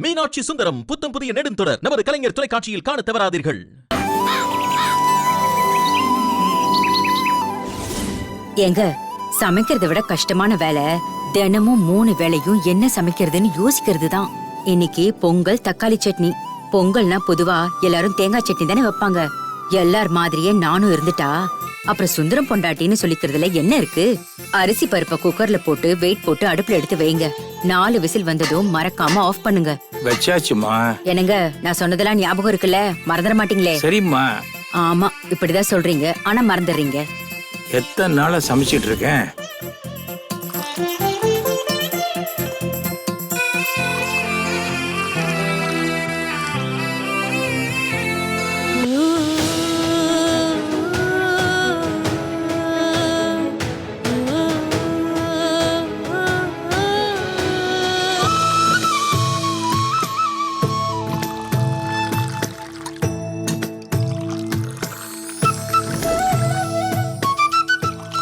மீனாட்சி சுந்தரம் புத்தம் புதிய நெடுந்தொடர். நமது கலைஞர் தொலைக்காட்சியில் காண தவறாதீர்கள். ஏங்க சமைக்கிறதை விட கஷ்டமான வேலை தினமும் மூணு வேலையும் என்ன சமைக்கிறதுன்னு யோசிக்கிறது தான். இன்னைக்கு பொங்கல் தக்காளி சட்னி. பொங்கல்னா பொதுவா எல்லாரும் தேங்காய் சட்னி தானே வைப்பாங்க. எல்லார் மாதிரியே நானும் இருந்துட்டா அப்புறம் சுந்தரம் பொண்டாட்டின்னு சொல்லிக்கிறதுல என்ன இருக்கு? அரிசி பருப்பை குக்கர்ல போட்டு வெயிட் போட்டு அடுப்புல எடுத்து வைங்க. நாலு விசில் வந்ததும் மறக்காம ஆஃப் பண்ணுங்க. வச்சாச்சுமா? என்னங்க நான் சொன்னதெல்லாம் ஞாபகம் இருக்குல்ல? மறந்துட மாட்டீங்களே? சரிம்மா. ஆமா இப்படிதான் சொல்றீங்க. ஆனா மறந்துடுறீங்க எத்தனை நாளா சமைச்சிட்டு இருக்கேன்?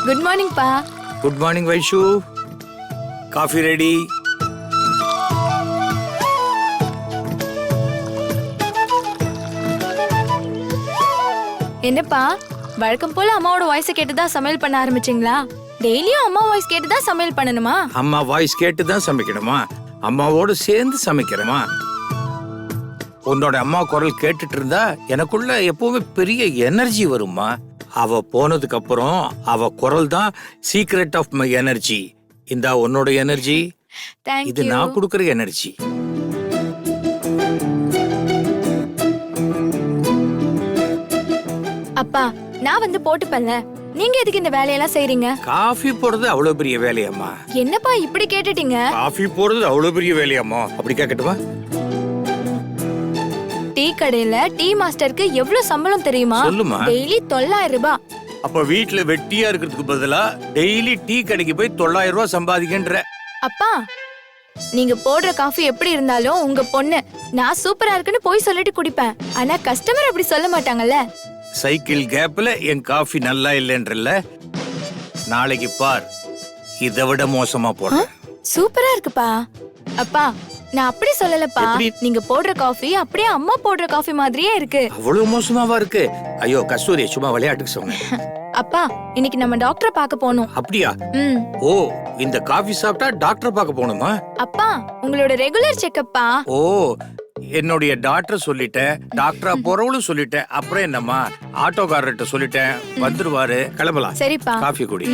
குட் மார்னிங் பா good morning Vaishu coffee ready என்னப்பா வழக்கம் போல அம்மாவோட வாய்ஸ கேட்டு தான் சமையல் பண்ண ஆரம்பிச்சீங்களா? டெய்லியும் அம்மா வாய்ஸ் கேட்டு தான் சமையல் பண்ணணுமா? அம்மா வாய்ஸ் கேட்டு தான் சமைக்கணுமா? அம்மாவோடு சேர்ந்து சமைக்கிறோமா? உன்னோட அம்மா குரல் கேட்டுட்டு இருந்தா எனக்குள்ள எப்பவுமே பெரிய எனர்ஜி வருமா அவ போனதுக்கு அப்புறம் அவ குரல் தான் சீக்ரெட் ஆஃப் மை எனர்ஜி இந்தா உன்னோட எனர்ஜி இது நான் கொடுக்கற எனர்ஜி அப்பா நான் வந்து போட்டுப்பேன்ல நீங்க எதுக்கு இந்த வேலையெல்லாம் செய்றீங்க? காஃபி போடுறது அவ்வளவு பெரிய வேலையாம்மா. என்னப்பா இப்படி கேட்டுட்டீங்க? காஃபி போடுறது அவ்வளவு பெரிய வேலையாம்மா. அப்படி கேட்கட்டுமா டீ கடையில டீ மாஸ்டருக்கு எவ்வளவு சம்பளம் தெரியுமா? சொல்லுமா. டெய்லி தொள்ளாயிரம் ரூபாய் அப்ப வீட்ல வெட்டியா இருக்கிறதுக்கு பதிலா டெய்லி டீ கடைக்கு போய் தொள்ளாயிரம் ரூபாய் சம்பாதிக்கின்ற. அப்பா நீங்க போடுற காஃபி எப்படி இருந்தாலும் உங்க பொண்ணு நான் சூப்பரா இருக்குன்னு போய் சொல்லிட்டு குடிப்பேன். ஆனா கஸ்டமர் அப்படி சொல்ல மாட்டாங்கல்ல? சைக்கிள் கேப்ல என் காஃபி நல்லா இல்லைன்றல நாளைக்கு பார் இதை விட மோசமா போடுறேன். சூப்பரா இருக்குப்பா. அப்பா நான் அப்படி சொல்லலப்பா? நீங்க போடுற காஃபி அப்படியே அம்மா போடுற காஃபி மாதிரியே இருக்கு. அவ்வளவு மோசமாவா இருக்கு? ஐயோ கஸ்தூரி சும்மா விளையாட்டுக்கு சொன்னேன். அப்பா இன்னைக்கு நம்ம டாக்டரை பார்க்க போகணும். அப்படியா? ஓ இந்த காஃபி சாப்பிட்டா டாக்டர் பார்க்க போகணுமா? அப்பா உங்களோட ரெகுலர் செக்கப்பா ஓ என்னுடைய டாக்டர் சொல்லிட்டேன் டாக்டரா போறவளும் சொல்லிட்டேன் அப்புறம் என்னம்மா? ஆட்டோக்காரர்கிட்ட சொல்லிட்டேன் வந்துருவாரு கிளம்பலாம். சரிப்பா. காஃபி குடி.